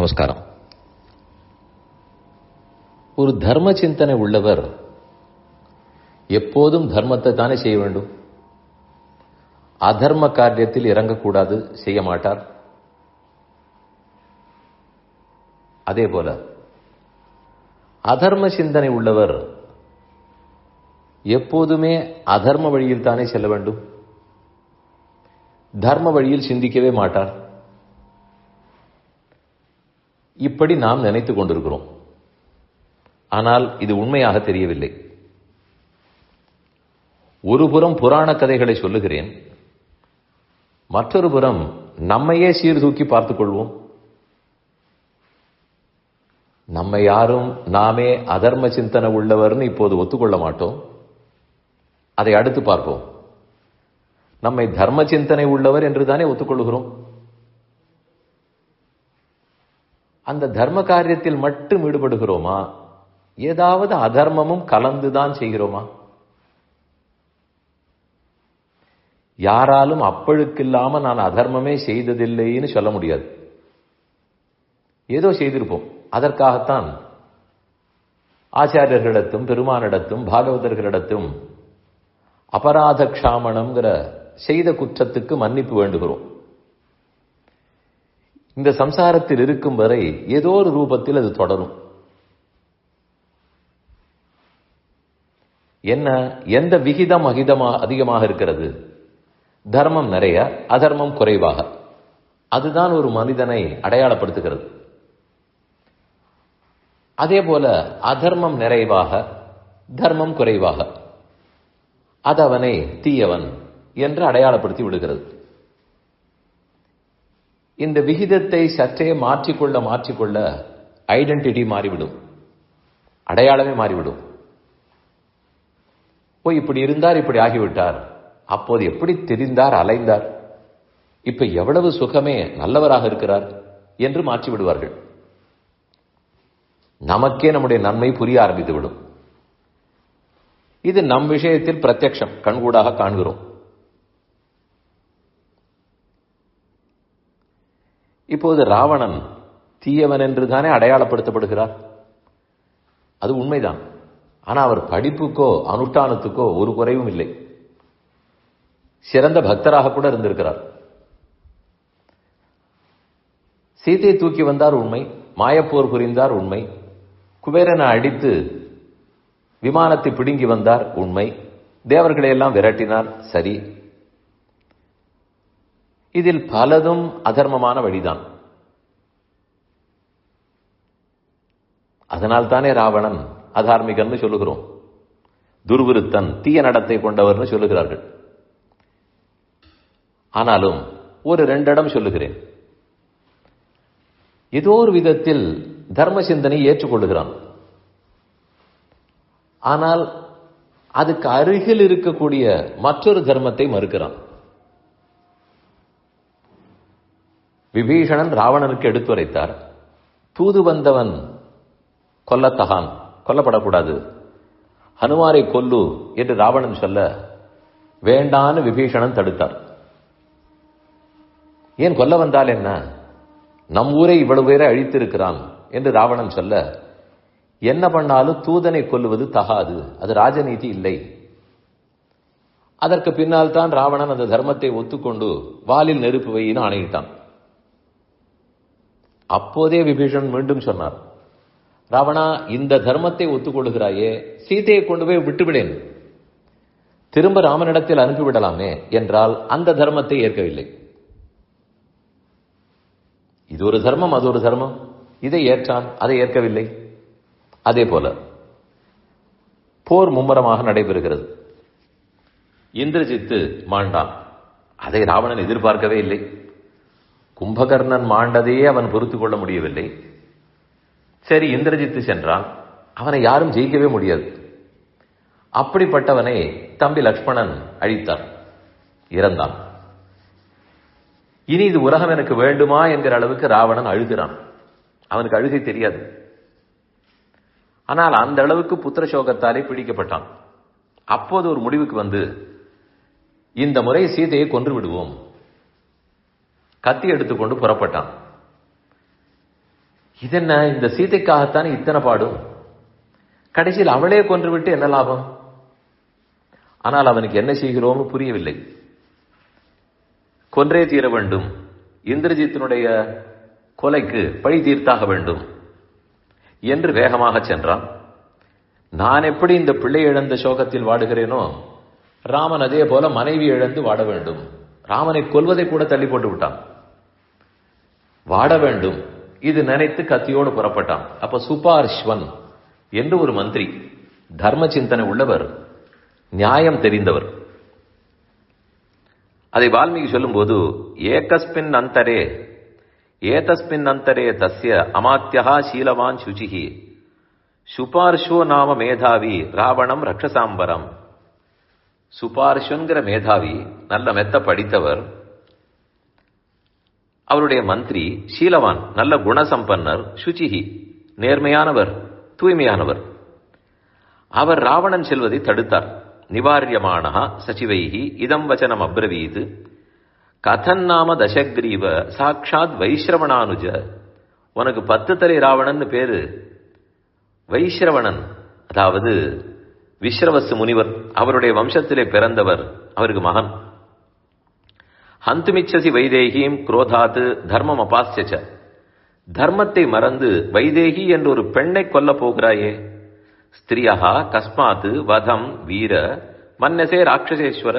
நமஸ்காரம். ஒரு தர்ம சிந்தனை உள்ளவர் எப்போதும் தர்மத்தை தானே செய்ய வேண்டும்? அதர்ம காரியத்தில் இறங்கக்கூடாது செய்ய மாட்டார். அதே போல அதர்ம சிந்தனை உள்ளவர் எப்போதுமே அதர்ம வழியில் தானே செல்ல வேண்டும்? தர்ம வழியில் சிந்திக்கவே மாட்டார். இப்படி நாம் நினைத்துக் கொண்டிருக்கிறோம். ஆனால் இது உண்மையாக தெரியவில்லை. ஒரு புறம் புராண கதைகளை சொல்லுகிறேன் மற்றொரு புறம் நம்மையே சீர்தூக்கி பார்த்துக் கொள்வோம். நம்மை யாரும் நாமே அதர்ம சிந்தனை உள்ளவர்னு இப்போது ஒத்துக்கொள்ள மாட்டோம். அதை அடுத்து பார்ப்போம். நம்மை தர்ம சிந்தனை உள்ளவர் என்று தானே ஒத்துக்கொள்கிறோம். அந்த தர்ம காரியத்தில் மட்டும் ஈடுபடுகிறோமா? ஏதாவது அதர்மமும் கலந்துதான் செய்கிறோமா? யாராலும் அப்பழுக்கில்லாம நான் அதர்மமே செய்ததில்லைன்னு சொல்ல முடியாது. ஏதோ செய்திருப்போம். அதற்காகத்தான் ஆச்சாரியர்களிடத்தும் பெருமானிடத்தும் பாகவதர்களிடத்தும் அபராத க்ஷாமணம்ங்கிற செய்த குற்றத்துக்கு மன்னிப்பு வேண்டுகிறோம். இந்த சம்சாரத்தில் இருக்கும் வரை ஏதோ ஒரு ரூபத்தில் அது தொடரும். என்ன எந்த விகிதம் அகிதமா அதிகமாக இருக்கிறது? தர்மம் நிறைய அதர்மம் குறைவாக. அதுதான் ஒரு மனிதனை அடையாளப்படுத்துகிறது. அதே போல அதர்மம் நிறைவாக தர்மம் குறைவாக. அது அவனை தீயவன் என்று அடையாளப்படுத்தி விடுகிறது. இந்த விகிதத்தை சற்றே மாற்றிக்கொள்ள மாற்றிக்கொள்ள ஐடென்டிட்டி மாறிவிடும். அடையாளமே மாறிவிடும். ஓ இப்படி இருந்தார் இப்படி ஆகிவிட்டார். அப்போது எப்படி தெரிந்தார் அலைந்தார்? இப்ப எவ்வளவு சுகமே நல்லவராக இருக்கிறார் என்று மாற்றி விடுவார்கள் நமக்கே நம்முடைய நன்மை புரிய ஆரம்பித்து விடும் இது நம் விஷயத்தில் பிரத்யக்ஷம் கண்கூடாக காண்கிறோம். இப்போது ராவணன் தீயவன் என்று தானே அடையாளப்படுத்தப்படுகிறார்? அது உண்மைதான். ஆனா அவர் படிப்புக்கோ அனுஷ்டானத்துக்கோ ஒரு குறைவும் இல்லை. சிறந்த பக்தராக கூட இருந்திருக்கிறார். சீதையை தூக்கி வந்தார் உண்மை மாயப்போர் புரிந்தார் உண்மை குபேரனை அடித்து விமானத்தை பிடுங்கி வந்தார் உண்மை தேவர்களை எல்லாம் விரட்டினார் சரி இதில் பலதும் அதர்மமான வழிதான். அதனால் தானே ராவணன் அதார்மிகன் சொல்லுகிறோம். துர்விருத்தன் தீய நடத்தை கொண்டவர்னு சொல்லுகிறார்கள். ஆனாலும் ஒரு ரெண்டிடம் சொல்லுகிறேன். ஏதோ ஒரு விதத்தில் தர்ம சிந்தனை ஏற்றுக்கொள்ளுகிறான். ஆனால் அதுக்கு அருகில் இருக்கக்கூடிய மற்றொரு தர்மத்தை மறுக்கிறான். விபீஷணன் ராவணனுக்கு எடுத்துரைத்தார் தூது வந்தவன் கொல்லத்தகான் கொல்லப்படக்கூடாது. ஹனுமாரை கொல்லு என்று ராவணன் சொல்ல வேண்டான்னு விபீஷணன் தடுத்தார். ஏன் கொல்ல வந்தால் என்ன? நம் ஊரை இவ்வளவு பேரை அழித்திருக்கிறான் என்று ராவணன் சொல்ல என்ன பண்ணாலும் தூதனை கொல்லுவது தகாது அது ராஜநீதி இல்லை. அதற்கு பின்னால் தான் ராவணன் அந்த தர்மத்தை ஒத்துக்கொண்டு வாலில் நெருப்பு வையின்னு ஆணையிட்டான். அப்போதே விபீஷன் மீண்டும் சொன்னார் ராவணா இந்த தர்மத்தை ஒத்துக்கொள்கிறாயே சீதையை கொண்டு போய் விட்டுவிடேன். திரும்ப ராமனிடத்தில் அனுப்பிவிடலாமே என்றால் அந்த தர்மத்தை ஏற்கவில்லை. இது ஒரு தர்மம் அது ஒரு தர்மம். இதை ஏற்றான் அதை ஏற்கவில்லை. அதே போல போர் மும்முரமாக நடைபெறுகிறது. இந்திரஜித்து மாண்டான். அதை ராவணன் எதிர்பார்க்கவே இல்லை. கும்பகர்ணன் மாண்டதையே அவன் பொறுத்து கொள்ள முடியவில்லை. சரி இந்திரஜித்து சென்றான். அவனை யாரும் ஜெயிக்கவே முடியாது. அப்படிப்பட்டவனை தம்பி லக்ஷ்மணன் அழித்தார். இறந்தான். இனி இது உலகம் எனக்கு வேண்டுமா என்கிற அளவுக்கு ராவணன் அழுகிறான். அவனுக்கு அழுகை தெரியாது. ஆனால் அந்த அளவுக்கு புத்திர சோகத்தாலே பிடிக்கப்பட்டான். அப்போது ஒரு முடிவுக்கு வந்து இந்த முறை சீதையை கொன்று விடுவோம். கத்தி எடுத்துக்கொண்டு புறப்பட்டான். இதென்ன இந்த சீதைக்காகத்தானே இத்தனை பாடும் கடைசியில் அவளே கொன்றுவிட்டு என்ன லாபம்? ஆனால் அவனுக்கு என்ன செய்கிறோம்னு புரியவில்லை. கொன்றே தீர வேண்டும். இந்திரஜித்தினுடைய கொலைக்கு பழி தீர்த்தாக வேண்டும் என்று வேகமாக சென்றான். நான் எப்படி இந்த பிள்ளை இழந்த சோகத்தில் வாடுகிறேனோ ராமன் அதே போல மனைவி இழந்து வாட வேண்டும். ராமனை கொல்வதை கூட தள்ளி போட்டு விட்டான். வாட வேண்டும். இது நினைத்து கத்தியோடு புறப்பட்டான். அப்ப சுபார்ஷ்வன் என்று ஒரு மந்திரி தர்ம சிந்தனை உள்ளவர் நியாயம் தெரிந்தவர். அதை வால்மீகி சொல்லும்போது ஏகஸ்மின் அந்தரே ஏதஸ்மின் அந்தரே தஸ்ய அமாத்தியா சீலவான் சுச்சிகி சுபார்ஷோ நாம மேதாவி ராவணம் ரக்ஷசாம்பரம். சுபார்ஷுங்கிற மேதாவி நல்ல மெத்த படித்தவர் அவருடைய மந்திரி ஷீலவான் நல்ல குணசம்பன்னர் சுச்சிஹி நேர்மையானவர் தூய்மையானவர். அவர் ராவணன் செல்வதை தடுத்தார். நிவாரியமானஹா சச்சிவைகி இதம் வச்சனம் அப்ரவீத். கதன் நாம தசக்ரீவ சாட்சாத் வைஸ்ரவணானுஜ உனக்கு பத்து தலை ராவணன் பேரு. வைஸ்ரவணன் அதாவது விஸ்ரவசு முனிவர் அவருடைய வம்சத்திலே பிறந்தவர் அவருக்கு மகன். ஹந்துமிச்சசி வைதேகியும் குரோதாத்து தர்மம் அபாசியச்ச தர்மத்தை மறந்து வைதேகி என்று ஒரு பெண்ணை கொல்லப் போகிறாயே. ஸ்திரியா கஸ்மாத்து வதம் வீர மன்னசே ராட்சசேஸ்வர.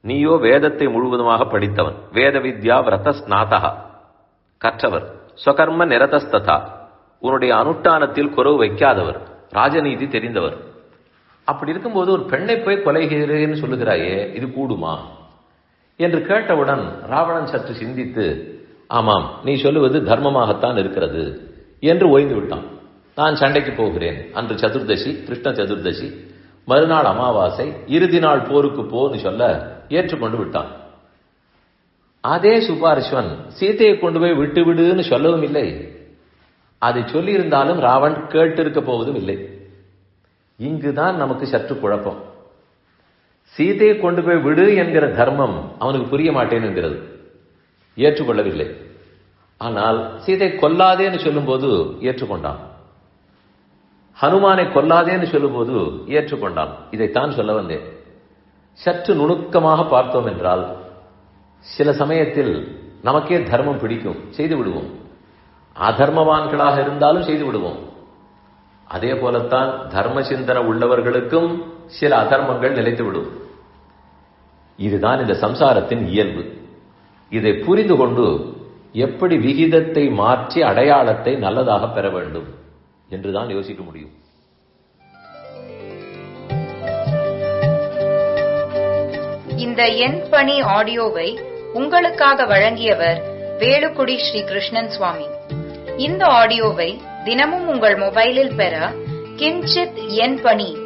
நீயோ வேதத்தை முழுவதுமாக படித்தவன். வேத வித்யா விரத ஸ்நாதா கற்றவர் ஸ்வகர்ம நிரதஸ்ததா. உன்னுடைய அனுஷ்டானத்தில் குறவு வைக்காதவர். ராஜநீதி தெரிந்தவர். அப்படி இருக்கும்போது ஒரு பெண்ணை போய் கொலைகிறேன்னு சொல்லுகிறாயே இது கூடுமா? என்று கேட்டவுடன் ராவணன் சற்று சிந்தித்து ஆமாம் நீ சொல்லுவது தர்மமாகத்தான் இருக்கிறது என்று ஓய்ந்து விட்டான். நான் சண்டைக்கு போகிறேன் அன்று சதுர்தசி கிருஷ்ண சதுர்தசி மறுநாள் அமாவாசை இறுதி நாள் போருக்கு போன்னு சொல்ல ஏற்றுக்கொண்டு விட்டான். அதே சுபாரிஸ்வன் சீதையை கொண்டு போய் விட்டு விடுன்னு சொல்லவும் இல்லை. அதை சொல்லியிருந்தாலும் ராவன் கேட்டிருக்க போவதும் இல்லை. இங்குதான் நமக்கு சற்று குழப்பம். சீதையை கொண்டு போய் விடு என்கிற தர்மம் அவனுக்கு புரிய மாட்டேன் என்கிறது ஏற்றுக்கொள்ளவில்லை. ஆனால் சீதை கொல்லாதேன்னு சொல்லும்போது ஏற்றுக்கொண்டான். ஹனுமானை கொல்லாதேன்னு சொல்லும்போது ஏற்றுக்கொண்டான். இதைத்தான் சொல்ல வந்தேன். சற்று நுணுக்கமாக பார்த்தோம் என்றால் சில சமயத்தில் நமக்கே தர்மம் பிடிக்கும் செய்து விடுவோம். அதர்மவான்களாக இருந்தாலும் செய்து விடுவோம். அதே போலத்தான் தர்ம சிந்தனை உள்ளவர்களுக்கும் சில அதர்மங்கள் நிலைத்துவிடும் இதுதான் இந்த சம்சாரத்தின் இயல்பு. இதை புரிந்து கொண்டு எப்படி விகிதத்தை மாற்றி அடையாளத்தை நல்லதாக பெற வேண்டும் என்றுதான் யோசிக்க முடியும். இந்த எண் பணி ஆடியோவை உங்களுக்காக வழங்கியவர் வேலுக்குடி ஸ்ரீ கிருஷ்ணன் சுவாமி. இந்த ஆடியோவை தினமும் உங்கள் மொபைலில் பெற கிஞ்சித் எண் பணி